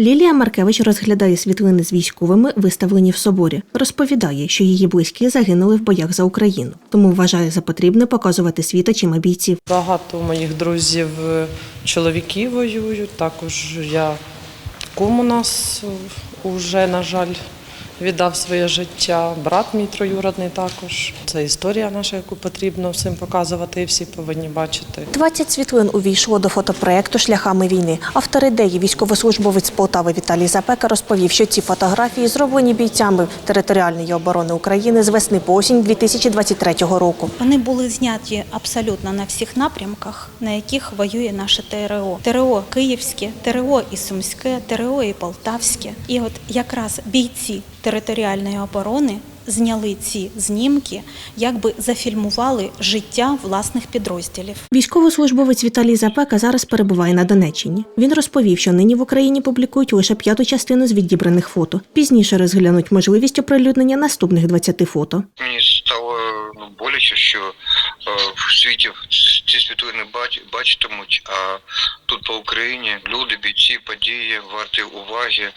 Лілія Маркевич розглядає світлини з військовими, виставлені в соборі. Розповідає, що її близькі загинули в боях за Україну, тому вважає за потрібне показувати світочима бійців. Багато моїх друзів е, чоловіки воюють. Також я кум у нас вже, на жаль, віддав своє життя. Брат мій троюродний також. Це історія наша, яку потрібно всім показувати, і всі повинні бачити. 20 світлин увійшло до фотопроекту Шляхами війни. Автор ідеї, військовослужбовець Полтави Віталій Запека, розповів, що ці фотографії зроблені бійцями територіальної оборони України з весни по осінь 2023 року. Вони були зняті абсолютно на всіх напрямках, на яких воює наше ТРО. ТРО Київське, ТРО і Сумське, ТРО і Полтавське. І от якраз бійці територіальної оборони зняли ці знімки, якби зафільмували життя власних підрозділів. Військовослужбовець Віталій Запека зараз перебуває на Донеччині. Він розповів, що нині в Україні публікують лише п'яту частину з відібраних фото. Пізніше розглянуть можливість оприлюднення наступних 20 фото. Мені стало ну, боляче, що е, в світі ці світлини бач, бачитимуть, а тут по Україні люди, бійці, події, варті уваги, е,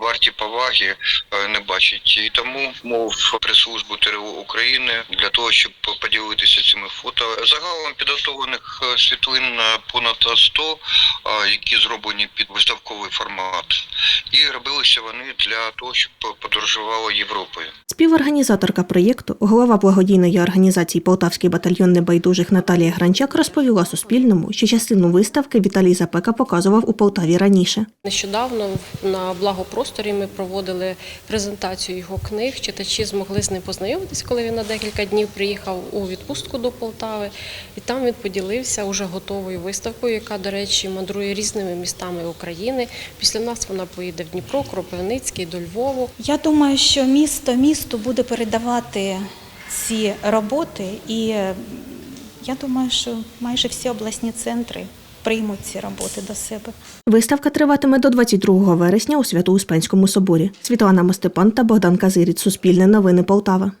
варті поваги е, не бачать. І тому мов прес-службу ТРО України для того, щоб поділитися цими фото. Загалом підготовлених е, світлин понад 100, е, які зроблені під виставковий формат. І робилися вони для того, щоб подорожували Європою. Співорганізаторка проєкту, голова благодійної організації Полтавський батальйон небайдужих Наталія Гранчак розповіла Суспільному, що частину виставки Віталій Запека показував у Полтаві раніше. Нещодавно на благопросторі ми проводили презентацію його книг. Читачі змогли з ним познайомитись, коли він на декілька днів приїхав у відпустку до Полтави. І там він поділився уже готовою виставкою, яка, до речі, мандрує різними містами України. Після нас вона поїде в Дніпро, Кропивницький, до Львову. Я думаю, що місто місту буде передавати ці роботи, і я думаю, що майже всі обласні центри приймуть ці роботи до себе. Виставка триватиме до 22 вересня у Свято-Успенському соборі. Світлана Мостепан та Богдан Казиріць. Суспільне новини Полтава.